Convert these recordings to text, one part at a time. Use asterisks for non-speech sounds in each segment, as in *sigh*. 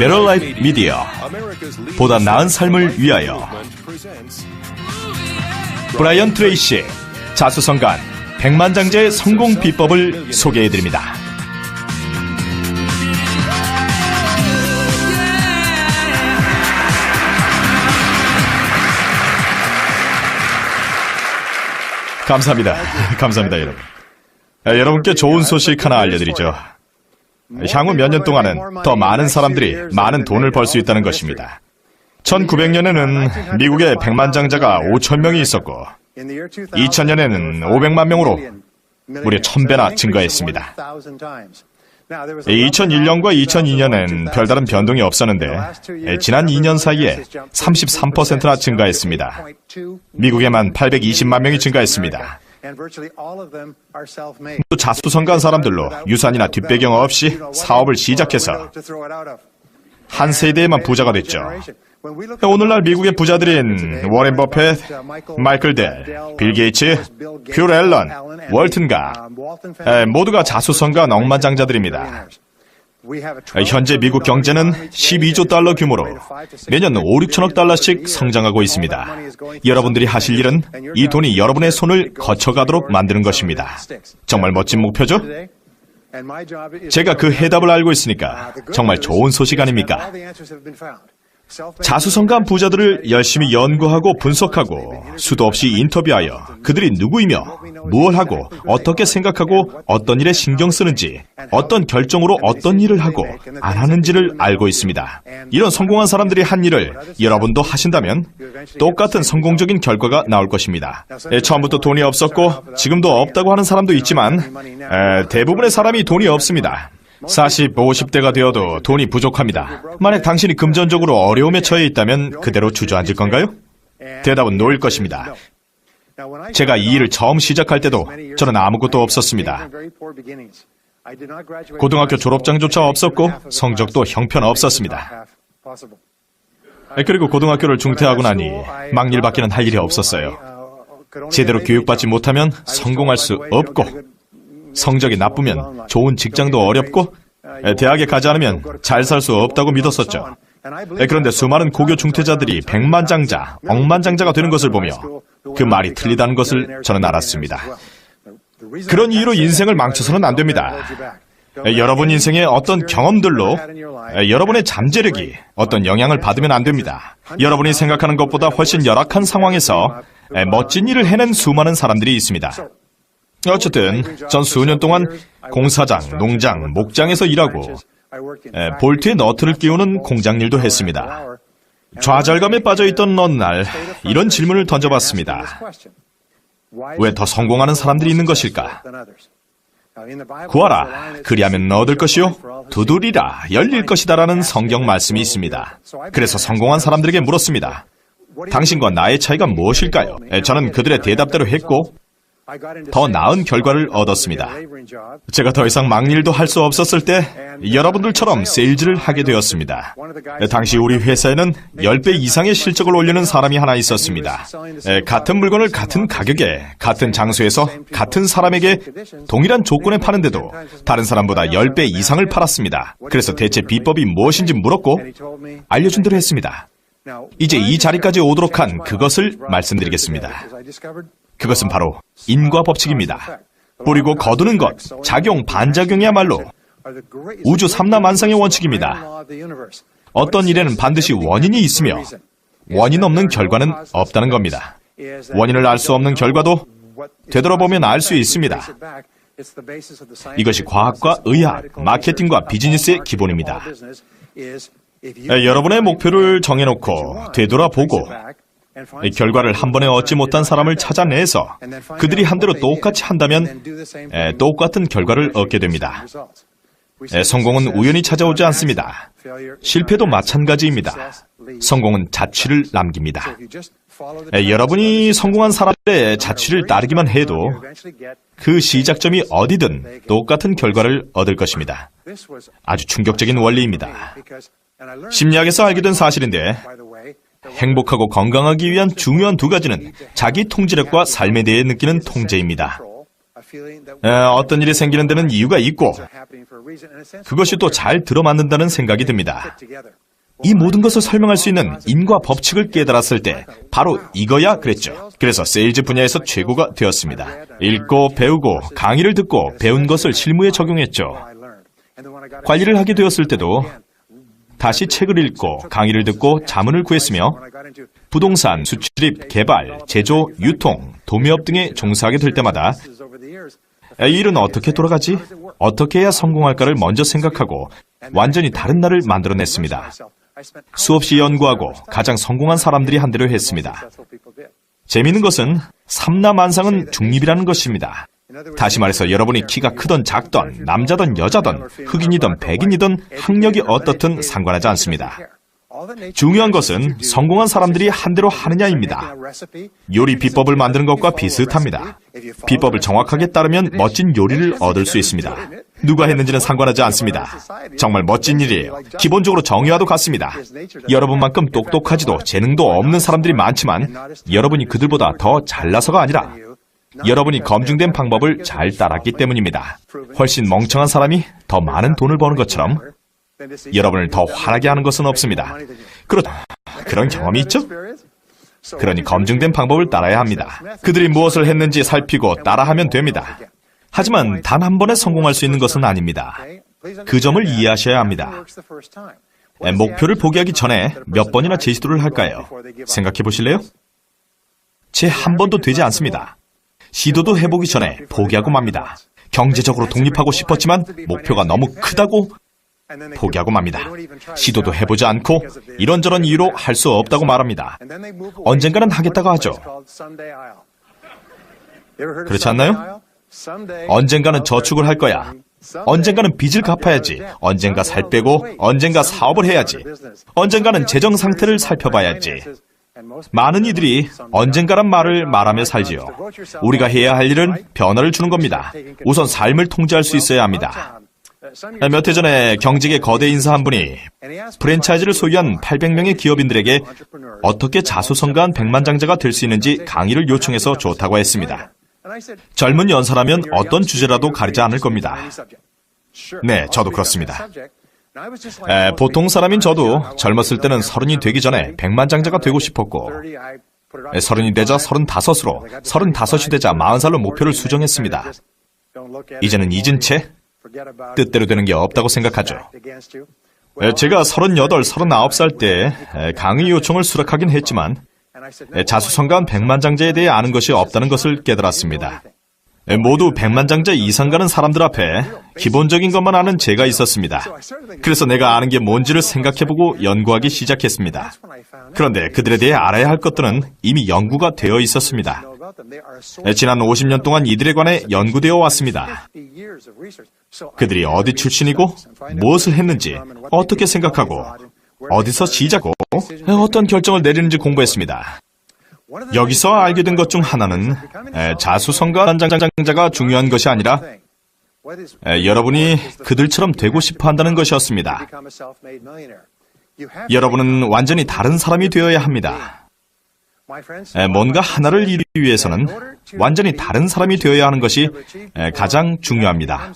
베럴라이프 미디어 보다 나은 삶을 위하여 브라이언 트레이시 자수성간 백만장자의 성공 비법을 소개해드립니다. 감사합니다. *laughs* 감사합니다, 여러분. 아, 여러분께 좋은 소식 하나 알려드리죠. 향후 몇 년 동안은 더 많은 사람들이 많은 돈을 벌 수 있다는 것입니다. 1900년에는 미국의 백만장자가 5천 명이 있었고 2000년에는 500만 명으로 무려 1000배나 증가했습니다. 2001년과 2002년엔 별다른 변동이 없었는데 지난 2년 사이에 33%나 증가했습니다. 미국에만 820만 명이 증가했습니다. 또 자수성가한 사람들로 유산이나 뒷배경 없이 사업을 시작해서 한 세대에만 부자가 됐죠. 오늘날 미국의 부자들인 워렌 버핏, 마이클 델, 빌 게이츠, 퓨 앨런, 월튼가. 에, 모두가 자수성가한 억만장자들입니다. 현재 미국 경제는 12조 달러 규모로 매년 5, 6천억 달러씩 성장하고 있습니다. 여러분들이 하실 일은 이 돈이 여러분의 손을 거쳐가도록 만드는 것입니다. 정말 멋진 목표죠? 제가 그 해답을 알고 있으니까 정말 좋은 소식 아닙니까? 자수성가한 부자들을 열심히 연구하고 분석하고 수도 없이 인터뷰하여 그들이 누구이며 무엇 하고 어떻게 생각하고 어떤 일에 신경 쓰는지 어떤 결정으로 어떤 일을 하고 안 하는지를 알고 있습니다. 이런 성공한 사람들이 한 일을 여러분도 하신다면 똑같은 성공적인 결과가 나올 것입니다. 예, 처음부터 돈이 없었고 지금도 없다고 하는 사람도 있지만 에, 대부분의 사람이 돈이 없습니다. 40, 50대가 되어도 돈이 부족합니다. 만약 당신이 금전적으로 어려움에 처해 있다면 그대로 주저앉을 건가요? 대답은 노일 것입니다. 제가 이 일을 처음 시작할 때도 저는 아무것도 없었습니다. 고등학교 졸업장조차 없었고 성적도 형편없었습니다. 그리고 고등학교를 중퇴하고 나니 막일 밖에는 할 일이 없었어요. 제대로 교육받지 못하면 성공할 수 없고 성적이 나쁘면 좋은 직장도 어렵고 대학에 가지 않으면 잘 살 수 없다고 믿었었죠. 그런데 수많은 고교 중퇴자들이 백만장자, 억만장자가 되는 것을 보며 그 말이 틀리다는 것을 저는 알았습니다. 그런 이유로 인생을 망쳐서는 안 됩니다. 여러분 인생의 어떤 경험들로 여러분의 잠재력이 어떤 영향을 받으면 안 됩니다. 여러분이 생각하는 것보다 훨씬 열악한 상황에서 멋진 일을 해낸 수많은 사람들이 있습니다. 어쨌든 전 수년 동안 공사장, 농장, 목장에서 일하고 에, 볼트에 너트를 끼우는 공장 일도 했습니다. 좌절감에 빠져있던 어느 날 이런 질문을 던져봤습니다. 왜 더 성공하는 사람들이 있는 것일까? 구하라, 그리하면 얻을 것이요. 두드리라, 열릴 것이다라는 성경 말씀이 있습니다. 그래서 성공한 사람들에게 물었습니다. 당신과 나의 차이가 무엇일까요? 에, 저는 그들의 대답대로 했고, 더 나은 결과를 얻었습니다. 제가 더 이상 막일도 할 수 없었을 때 여러분들처럼 세일즈를 하게 되었습니다. 당시 우리 회사에는 10배 이상의 실적을 올리는 사람이 하나 있었습니다. 같은 물건을 같은 가격에 같은 장소에서 같은 사람에게 동일한 조건에 파는데도 다른 사람보다 10배 이상을 팔았습니다. 그래서 대체 비법이 무엇인지 물었고 알려준 대로 했습니다. 이제 이 자리까지 오도록 한 그것을 말씀드리겠습니다. 그것은 바로 인과 법칙입니다. 뿌리고 거두는 것, 작용, 반작용이야말로 우주 삼라만상의 원칙입니다. 어떤 일에는 반드시 원인이 있으며 원인 없는 결과는 없다는 겁니다. 원인을 알 수 없는 결과도 되돌아보면 알 수 있습니다. 이것이 과학과 의학, 마케팅과 비즈니스의 기본입니다. 여러분의 목표를 정해놓고 되돌아보고 결과를 한 번에 얻지 못한 사람을 찾아내서 그들이 한 대로 똑같이 한다면 똑같은 결과를 얻게 됩니다. 성공은 우연히 찾아오지 않습니다. 실패도 마찬가지입니다. 성공은 자취를 남깁니다. 여러분이 성공한 사람들의 자취를 따르기만 해도 그 시작점이 어디든 똑같은 결과를 얻을 것입니다. 아주 충격적인 원리입니다. 심리학에서 알게 된 사실인데 행복하고 건강하기 위한 중요한 두 가지는 자기 통제력과 삶에 대해 느끼는 통제입니다. 에, 어떤 일이 생기는 데는 이유가 있고 그것이 또 잘 들어맞는다는 생각이 듭니다. 이 모든 것을 설명할 수 있는 인과 법칙을 깨달았을 때 바로 이거야 그랬죠. 그래서 세일즈 분야에서 최고가 되었습니다. 읽고 배우고 강의를 듣고 배운 것을 실무에 적용했죠. 관리를 하게 되었을 때도 다시 책을 읽고 강의를 듣고 자문을 구했으며 부동산, 수출입, 개발, 제조, 유통, 도매업 등에 종사하게 될 때마다 이 일은 어떻게 돌아가지? 어떻게 해야 성공할까를 먼저 생각하고 완전히 다른 나를 만들어냈습니다. 수없이 연구하고 가장 성공한 사람들이 한 대로 했습니다. 재미있는 것은 삼라만상은 중립이라는 것입니다. 다시 말해서 여러분이 키가 크던 작던 남자든 여자든 흑인이든 백인이든 학력이 어떻든 상관하지 않습니다. 중요한 것은 성공한 사람들이 한 대로 하느냐입니다. 요리 비법을 만드는 것과 비슷합니다. 비법을 정확하게 따르면 멋진 요리를 얻을 수 있습니다. 누가 했는지는 상관하지 않습니다. 정말 멋진 일이에요. 기본적으로 정의와도 같습니다. 여러분만큼 똑똑하지도 재능도 없는 사람들이 많지만 여러분이 그들보다 더 잘나서가 아니라 여러분이 검증된 방법을 잘 따랐기 때문입니다. 훨씬 멍청한 사람이 더 많은 돈을 버는 것처럼 여러분을 더 화나게 하는 것은 없습니다. 그렇, 그런 경험이 있죠? 그러니 검증된 방법을 따라야 합니다. 그들이 무엇을 했는지 살피고 따라하면 됩니다. 하지만 단 한 번에 성공할 수 있는 것은 아닙니다. 그 점을 이해하셔야 합니다. 목표를 포기하기 전에 몇 번이나 제시도를 할까요? 생각해 보실래요? 제 한 번도 되지 않습니다. 시도도 해보기 전에 포기하고 맙니다. 경제적으로 독립하고 싶었지만 목표가 너무 크다고 포기하고 맙니다. 시도도 해보지 않고 이런저런 이유로 할 수 없다고 말합니다. 언젠가는 하겠다고 하죠. 그렇지 않나요? 언젠가는 저축을 할 거야. 언젠가는 빚을 갚아야지. 언젠가 살 빼고 언젠가 사업을 해야지. 언젠가는 재정 상태를 살펴봐야지. 많은 이들이 언젠가란 말을 말하며 살지요. 우리가 해야 할 일은 변화를 주는 겁니다. 우선 삶을 통제할 수 있어야 합니다. 몇 해 전에 경직의 거대 인사 한 분이 프랜차이즈를 소유한 800명의 기업인들에게 어떻게 자수성가한 백만장자가 될 수 있는지 강의를 요청해서 좋다고 했습니다. 젊은 연사라면 어떤 주제라도 가리지 않을 겁니다. 네, 저도 그렇습니다. 에, 보통 사람인 저도 젊었을 때는 서른이 되기 전에 백만장자가 되고 싶었고 에, 서른이 되자 서른다섯으로 서른다섯이 되자 마흔 살로 목표를 수정했습니다. 이제는 잊은 채 뜻대로 되는 게 없다고 생각하죠. 에, 제가 서른여덟, 서른아홉 살때 강의 요청을 수락하긴 했지만 자수성가한 백만장자에 대해 아는 것이 없다는 것을 깨달았습니다. 모두 백만장자 이상 가는 사람들 앞에 기본적인 것만 아는 제가 있었습니다. 그래서 내가 아는 게 뭔지를 생각해보고 연구하기 시작했습니다. 그런데 그들에 대해 알아야 할 것들은 이미 연구가 되어 있었습니다. 지난 50년 동안 이들에 관해 연구되어 왔습니다. 그들이 어디 출신이고 무엇을 했는지 어떻게 생각하고 어디서 시작하고 어떤 결정을 내리는지 공부했습니다. 여기서 알게 된 것 중 하나는 자수성가 단장장자가 중요한 것이 아니라 에, 여러분이 그들처럼 되고 싶어 한다는 것이었습니다. 여러분은 완전히 다른 사람이 되어야 합니다. 에, 뭔가 하나를 이루기 위해서는 완전히 다른 사람이 되어야 하는 것이 에, 가장 중요합니다.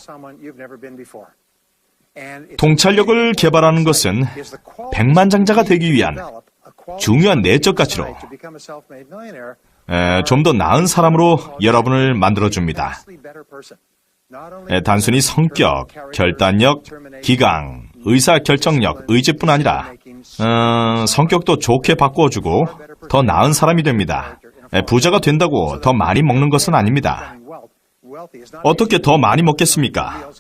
통찰력을 개발하는 것은 백만장자가 되기 위한 중요한 내적 가치로 좀 더 나은 사람으로 여러분을 만들어줍니다. 에, 단순히 성격, 결단력, 기강, 의사결정력, 의지뿐 아니라 어, 성격도 좋게 바꾸어주고 더 나은 사람이 됩니다. 에, 부자가 된다고 더 많이 먹는 것은 아닙니다. 어떻게 더 많이 먹겠습니까?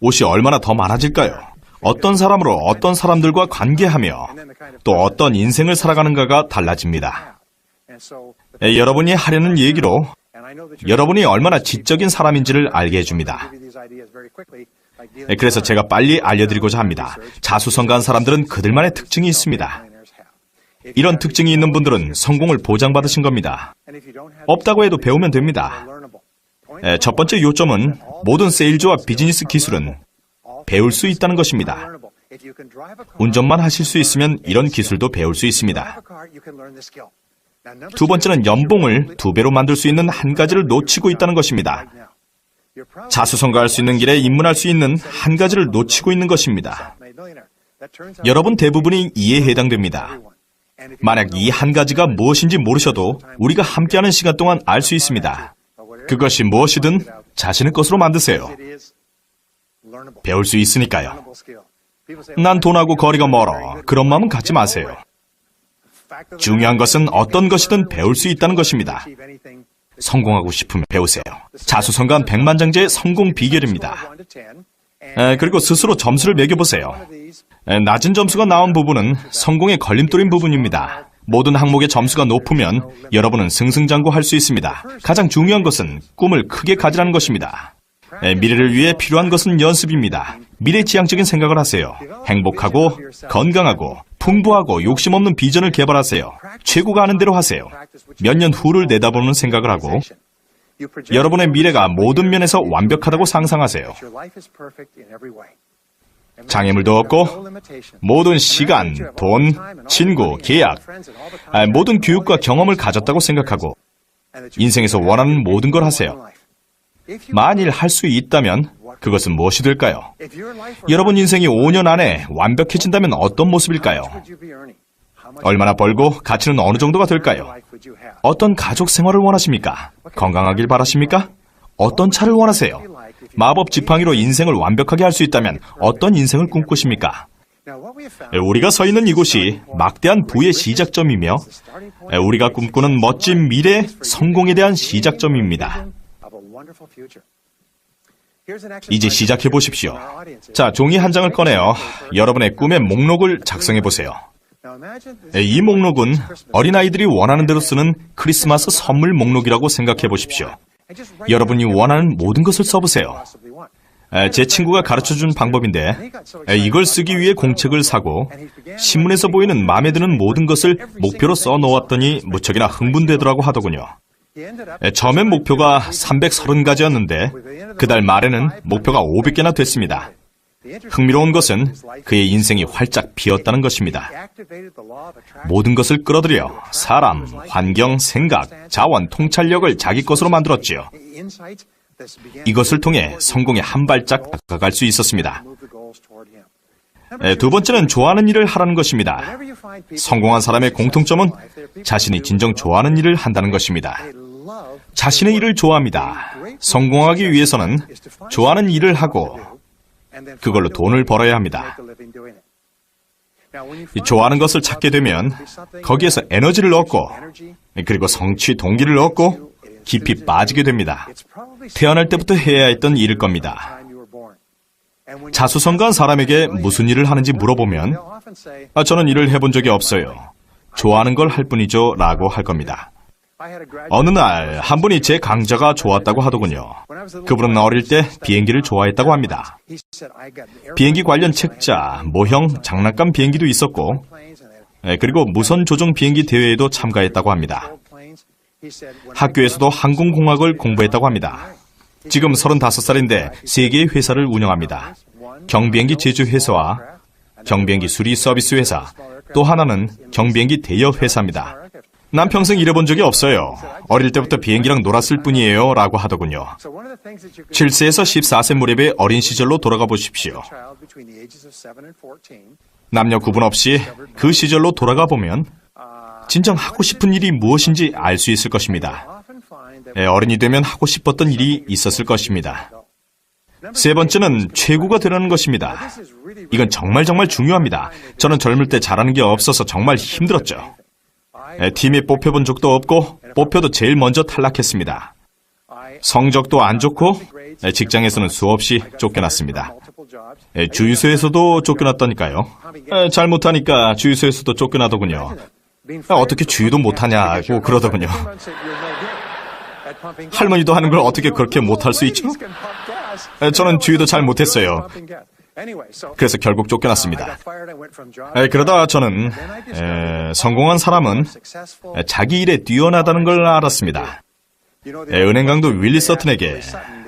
옷이 얼마나 더 많아질까요? 어떤 사람으로 어떤 사람들과 관계하며 또 어떤 인생을 살아가는가가 달라집니다. 에, 여러분이 하려는 얘기로 여러분이 얼마나 지적인 사람인지를 알게 해줍니다. 에, 그래서 제가 빨리 알려드리고자 합니다. 자수성가한 사람들은 그들만의 특징이 있습니다. 이런 특징이 있는 분들은 성공을 보장받으신 겁니다. 없다고 해도 배우면 됩니다. 에, 첫 번째 요점은 모든 세일즈와 비즈니스 기술은 배울 수 있다는 것입니다. 운전만 하실 수 있으면 이런 기술도 배울 수 있습니다. 두 번째는 연봉을 두 배로 만들 수 있는 한 가지를 놓치고 있다는 것입니다. 자수성가할 수 있는 길에 입문할 수 있는 한 가지를 놓치고 있는 것입니다. 여러분 대부분이 이에 해당됩니다. 만약 이 한 가지가 무엇인지 모르셔도 우리가 함께하는 시간 동안 알 수 있습니다. 그것이 무엇이든 자신의 것으로 만드세요. 배울 수 있으니까요. 난 돈하고 거리가 멀어. 그런 마음은 갖지 마세요. 중요한 것은 어떤 것이든 배울 수 있다는 것입니다. 성공하고 싶으면 배우세요. 자수성가한 백만장자의 성공 비결입니다. 에, 그리고 스스로 점수를 매겨보세요. 에, 낮은 점수가 나온 부분은 성공의 걸림돌인 부분입니다. 모든 항목의 점수가 높으면 여러분은 승승장구할 수 있습니다. 가장 중요한 것은 꿈을 크게 가지라는 것입니다. 에, 미래를 위해 필요한 것은 연습입니다. 미래지향적인 생각을 하세요. 행복하고 건강하고 풍부하고 욕심 없는 비전을 개발하세요. 최고가 하는 대로 하세요. 몇 년 후를 내다보는 생각을 하고 여러분의 미래가 모든 면에서 완벽하다고 상상하세요. 장애물도 없고 모든 시간, 돈, 친구, 계약, 아, 모든 교육과 경험을 가졌다고 생각하고 인생에서 원하는 모든 걸 하세요. 만일 할 수 있다면 그것은 무엇이 될까요? 여러분 인생이 5년 안에 완벽해진다면 어떤 모습일까요? 얼마나 벌고 가치는 어느 정도가 될까요? 어떤 가족 생활을 원하십니까? 건강하길 바라십니까? 어떤 차를 원하세요? 마법 지팡이로 인생을 완벽하게 할 수 있다면 어떤 인생을 꿈꾸십니까? 우리가 서 있는 이곳이 막대한 부의 시작점이며 우리가 꿈꾸는 멋진 미래 성공에 대한 시작점입니다. 이제 시작해 보십시오. 자, 종이 한 장을 꺼내어 여러분의 꿈의 목록을 작성해 보세요. 이 목록은 어린아이들이 원하는 대로 쓰는 크리스마스 선물 목록이라고 생각해 보십시오. 여러분이 원하는 모든 것을 써보세요. 제 친구가 가르쳐 준 방법인데 이걸 쓰기 위해 공책을 사고 신문에서 보이는 마음에 드는 모든 것을 목표로 써 놓았더니 무척이나 흥분되더라고 하더군요. 처음엔 목표가 330가지였는데 그달 말에는 목표가 500개나 됐습니다. 흥미로운 것은 그의 인생이 활짝 피었다는 것입니다. 모든 것을 끌어들여 사람, 환경, 생각, 자원, 통찰력을 자기 것으로 만들었지요. 이것을 통해 성공에 한 발짝 다가갈 수 있었습니다. 두 번째는 좋아하는 일을 하라는 것입니다. 성공한 사람의 공통점은 자신이 진정 좋아하는 일을 한다는 것입니다. 자신의 일을 좋아합니다. 성공하기 위해서는 좋아하는 일을 하고 그걸로 돈을 벌어야 합니다. 좋아하는 것을 찾게 되면 거기에서 에너지를 얻고 그리고 성취 동기를 얻고 깊이 빠지게 됩니다. 태어날 때부터 해야 했던 일일 겁니다. 자수성가한 사람에게 무슨 일을 하는지 물어보면 아, 저는 일을 해본 적이 없어요. 좋아하는 걸 할 뿐이죠 라고 할 겁니다. 어느 날 한 분이 제 강좌가 좋았다고 하더군요. 그분은 어릴 때 비행기를 좋아했다고 합니다. 비행기 관련 책자, 모형, 장난감 비행기도 있었고, 예, 그리고 무선 조종 비행기 대회에도 참가했다고 합니다. 학교에서도 항공공학을 공부했다고 합니다. 지금 35살인데 3개의 회사를 운영합니다. 경비행기 제조 회사와 경비행기 수리 서비스 회사, 또 하나는 경비행기 대여 회사입니다. 난 평생 일해본 적이 없어요. 어릴 때부터 비행기랑 놀았을 뿐이에요. 라고 하더군요. 7세에서 14세 무렵의 어린 시절로 돌아가 보십시오. 남녀 구분 없이 그 시절로 돌아가 보면 진정 하고 싶은 일이 무엇인지 알 수 있을 것입니다. 예, 어른이 되면 하고 싶었던 일이 있었을 것입니다. 세 번째는 최고가 되라는 것입니다. 이건 정말 정말 중요합니다. 저는 젊을 때 잘하는 게 없어서 정말 힘들었죠. 팀이 뽑혀본 적도 없고 뽑혀도 제일 먼저 탈락했습니다. 성적도 안 좋고 직장에서는 수없이 쫓겨났습니다. 주유소에서도 쫓겨났다니까요. 잘못하니까 주유소에서도 쫓겨나더군요. 어떻게 주유도 못하냐고 그러더군요. 할머니도 하는 걸 어떻게 그렇게 못할 수 있죠? 저는 주유도 잘 못했어요. 그래서 결국 쫓겨났습니다. 에, 그러다 저는 에, 성공한 사람은 에, 자기 일에 뛰어나다는 걸 알았습니다. 에, 은행 강도 윌리 서튼에게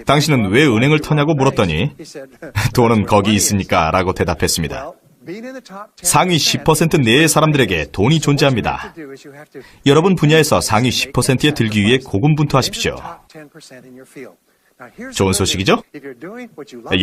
당신은 왜 은행을 터냐고 물었더니 *laughs* 돈은 거기 있으니까 라고 대답했습니다. 상위 10% 내의 사람들에게 돈이 존재합니다. 여러분 분야에서 상위 10%에 들기 위해 고군분투하십시오. 좋은 소식이죠? 여러분